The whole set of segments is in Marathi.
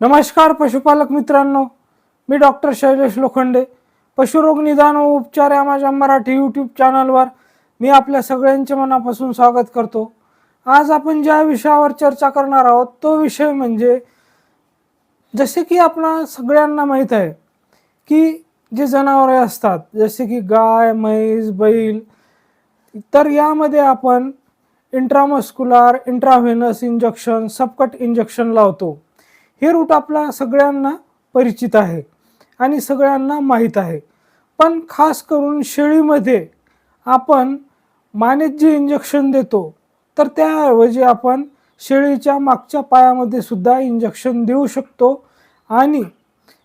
नमस्कार पशुपालक मित्रांनो मी डॉक्टर शैलेश लोखंडे. पशुरोग निदान व उपचार या माझ्या मराठी यूट्यूब चॅनलवर मी आपल्या सगळ्यांचे मनापासून स्वागत करतो. आज आपण ज्या विषयावर चर्चा करणार आहोत तो विषय म्हणजे जसे की आपणा सगळ्यांना माहीत आहे की जे जनावरे असतात जसे की गाय म्हैस बैल तर यामध्ये आपण intramuscular intravenous injection subcut injection लावतो. हे रूट आपला सगळ्यांना परिचित आहे आणि सगळ्यांना माहीत आहे. पण खास करून शेळीमध्ये आपण मानेत जे इंजेक्शन देतो तर त्याऐवजी आपण शेळीच्या मागच्या पायामध्ये सुद्धा इंजेक्शन देऊ शकतो. आणि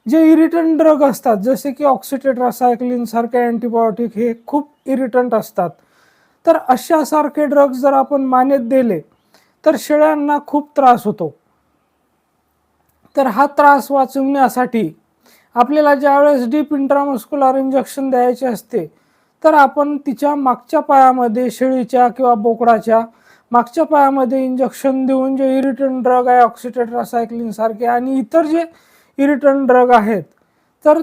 जे इरिटंट ड्रग असतात जसे की ऑक्सिटेट सारखे अँटीबायोटिक हे खूप इरिटंट असतात. तर अशासारखे ड्रग्ज जर आपण मानेत दिले तर शेळ्यांना खूप त्रास होतो. तर हा त्रास वाचवण्यासाठी आपल्याला ज्यावेळेस डीप इंट्रामस्कुलर इंजेक्शन द्यायचे असते तर आपण तिच्या मागच्या पायामध्ये शेळीच्या किंवा बोकडाच्या मागच्या पायामध्ये इंजेक्शन देऊन जे इरिटन ड्रग आहे ऑक्सिटेट्रासायक्लिन सारखे आणि इतर जे इरिटन ड्रग आहेत तर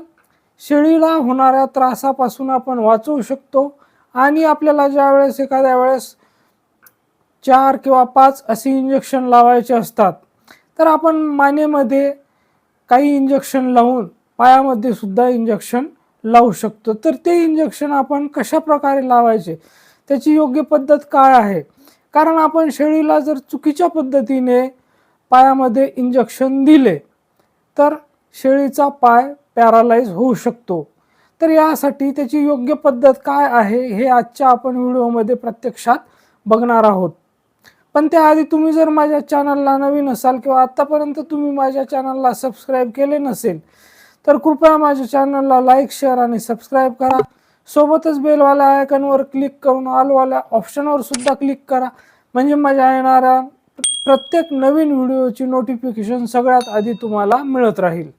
शेळीला होणाऱ्या त्रासापासून आपण वाचवू शकतो आणि आपल्याला ज्या वेळेस एखाद्या वेळेस चार किंवा पाच असे इंजेक्शन लावायचे असतात. तर आपण मानेमध्ये काही इंजेक्शन लावून पायामध्ये सुद्धा इंजेक्शन लावू शकतो. तर ते इंजेक्शन आपण कशा प्रकारे लावायचे? त्याची योग्य पद्धत काय आहे? कारण आपण शेळीला जर चुकीच्या पद्धतीने पायामध्ये इंजेक्शन दिले तर शेळीचा पाय पॅरालाइज होऊ शकतो. तर यासाठी त्याची योग्य पद्धत काय आहे हे आजच्या आपण व्हिडिओमध्ये प्रत्यक्षात बघणार आहोत. पण त्याआधी तुम्ही जर माझ्या चॅनलला नवीन असाल किंवा आत्तापर्यंत तुम्ही माझ्या चॅनलला सबस्क्राईब केले नसेल तर कृपया माझ्या चॅनलला लाईक शेअर आणि सबस्क्राईब करा. सोबतच बेलवाल्या आयकनवर क्लिक करून ऑलवाल्या ऑप्शनवर सुद्धा क्लिक करा. म्हणजे माझ्या येणाऱ्या प्रत्येक नवीन व्हिडिओची नोटिफिकेशन सगळ्यात आधी तुम्हाला मिळत राहील.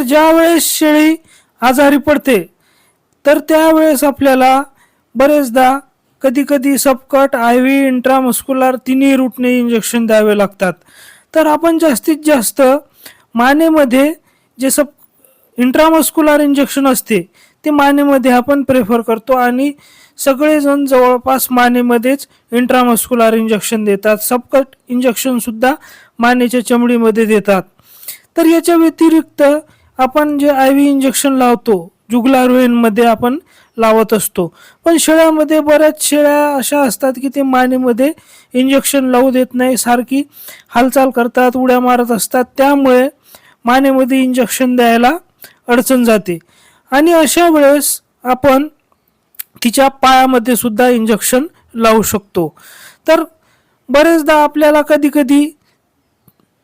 तर ज्या वेळेस शेळी आजारी पडते तर त्यावेळेस आपल्याला बरेचदा कधी कधी सबकट आय व्ही इंट्रामस्क्युलर तिन्ही रूटने इंजेक्शन द्यावे लागतात. तर आपण जास्तीत जास्त मानेमध्ये जे सब इंट्रामस्क्युलर इंजेक्शन असते ते मानेमध्ये आपण प्रेफर करतो आणि सगळेजण जवळपास मानेमध्येच इंट्रामस्क्युलर इंजेक्शन देतात. सबकट इंजेक्शनसुद्धा मानेच्या चमडीमध्ये देतात. तर याच्या व्यतिरिक्त आपण जे आय व्ही इंजेक्शन लावतो जुगलारोहीनमध्ये आपण लावत असतो. पण शेळ्यामध्ये बऱ्याच शेळ्या अशा असतात की ते मानेमध्ये इंजेक्शन लावू देत नाही सारखी हालचाल करतात उड्या मारत असतात. त्यामुळे मानेमध्ये इंजेक्शन द्यायला अडचण जाते. आणि अशा वेळेस आपण तिच्या पायामध्ये सुद्धा इंजेक्शन लावू शकतो. तर बरेचदा आपल्याला कधी कधी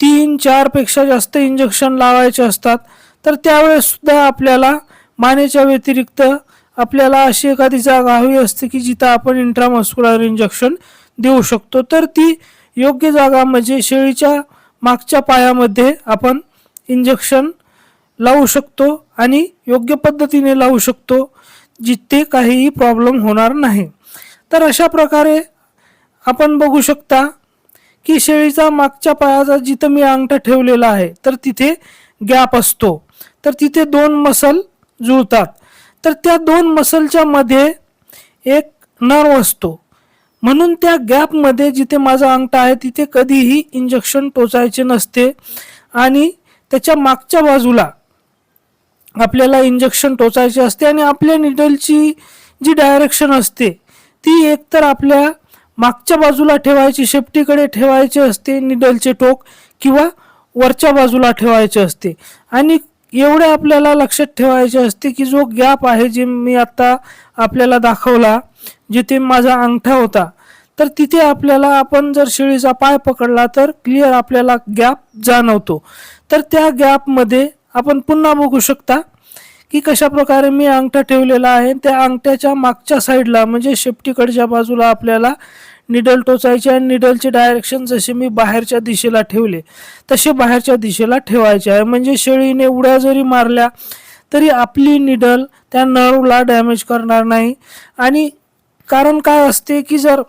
तीन चारपेक्षा जास्त इंजेक्शन लावायचे असतात. तर त्यावेळेस सुद्धा आपल्याला मानेच्या व्यतिरिक्त आपल्याला अशी एखादी जागा हवी असते की जिथं आपण इंट्रामस्क्युलर इंजेक्शन देऊ शकतो. तर ती योग्य जागा म्हणजे शेळीच्या मागच्या पायामध्ये आपण इंजेक्शन लावू शकतो आणि योग्य पद्धतीने लावू शकतो जिथे काहीही प्रॉब्लेम होणार नाही. तर अशा प्रकारे आपण बघू शकता की शेळीचा मागच्या पायाचा जिथं मी अंगठा ठेवलेला आहे तर तिथे गॅप असतो. तर तिथे दोन मसल जुळतात. तर त्या दोन मसलच्या मध्ये एक नर्व असतो. म्हणून त्या गॅपमध्ये जिथे माझा अंगठा आहे तिथे कधीही इंजेक्शन टोचायचे नसते आणि त्याच्या मागच्या बाजूला आपल्याला इंजेक्शन टोचायचे असते आणि आपल्या निडलची जी डायरेक्शन असते ती एकतर आपल्या मागच्या बाजूला ठेवायची शेपटीकडे ठेवायचे असते निडलचे टोक किंवा वरच्या बाजूला ठेवायचे असते. आणि एवढे आपल्याला लक्षात ठेवायचे असते की जो गॅप आहे जे मी आत्ता आपल्याला दाखवला जिथे माझा अंगठा होता तर तिथे आपल्याला आपण जर शेळीचा पाय पकडला तर क्लिअर आपल्याला गॅप जाणवतो. तर त्या गॅपमध्ये आपण पुन्हा बघू शकता की कशा प्रकारे मी अंगठा ठेवलेला आहे. त्या अंगठ्याच्या मागच्या साईडला म्हणजे शेपटीकडच्या बाजूला आपल्याला निडल टोचायचे आणि निडलचे डायरेक्शन जसे मी बाहेरच्या दिशेला ठेवले तसे बाहेरच्या दिशेला ठेवायचे आहे. म्हणजे शेळीने उड्या जरी मारल्या तरी आपली निडल त्या नर्वला डॅमेज करणार नाही. आणि कारण काय असते की जर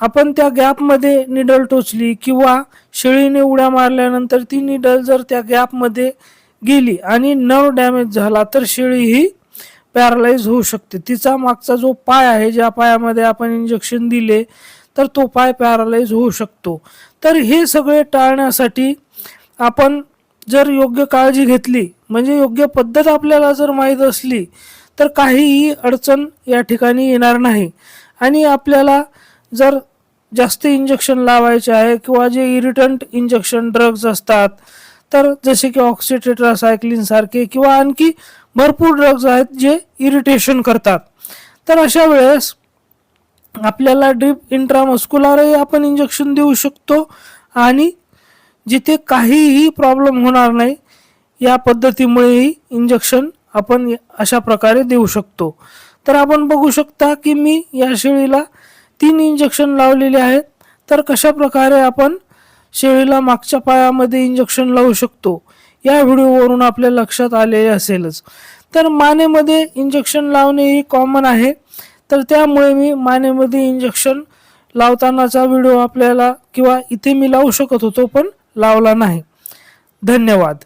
आपण त्या गॅपमध्ये निडल टोचली किंवा शेळीने उड्या मारल्यानंतर ती निडल जर त्या गॅपमध्ये गेली आणि नर्व डॅमेज झाला तर शेळी ही पॅरालाइज होऊ शकते. तिचा मागचा जो पाय आहे ज्या पायामध्ये आपण इंजेक्शन दिले तर तो पाय पॅरालाइज होऊ शकतो. तर हे सगळे टाळण्यासाठी आपण जर योग्य काळजी घेतली म्हणजे योग्य पद्धत आपल्याला जर माहीत असली तर काहीही अडचण या ठिकाणी येणार नाही. आणि आपल्याला जर जास्त इंजेक्शन लावायचे आहे किंवा जे इरिटंट इंजेक्शन ड्रग्ज असतात तर जसे की ऑक्सिटेट्रासायक्लिनसारखे किंवा आणखी भरपूर ड्रग्ज आहेत जे इरिटेशन करतात. तर अशा वेळेस आपल्याला ड्रीप इंट्रामस्कुलारही आपण इंजेक्शन देऊ शकतो आणि जिथे काहीही प्रॉब्लेम होणार नाही या पद्धतीमुळेही इंजेक्शन आपण अशा प्रकारे देऊ शकतो. तर आपण बघू शकता की मी या शेळीला तीन इंजेक्शन लावलेले आहेत. तर कशा प्रकारे आपण शेळीला मागच्या पायामध्ये इंजेक्शन लावू शकतो? या व्हिडिओवरून आपल्या लक्षात आलेले असेलच. तर मानेमध्ये इंजेक्शन लावणे ही कॉमन आहे. तर त्यामुळे मी मानेमध्ये इंजेक्शन लावतानाचा व्हिडिओ आपल्याला किंवा इथे मी लावू शकत होतो पण लावला नाही. धन्यवाद.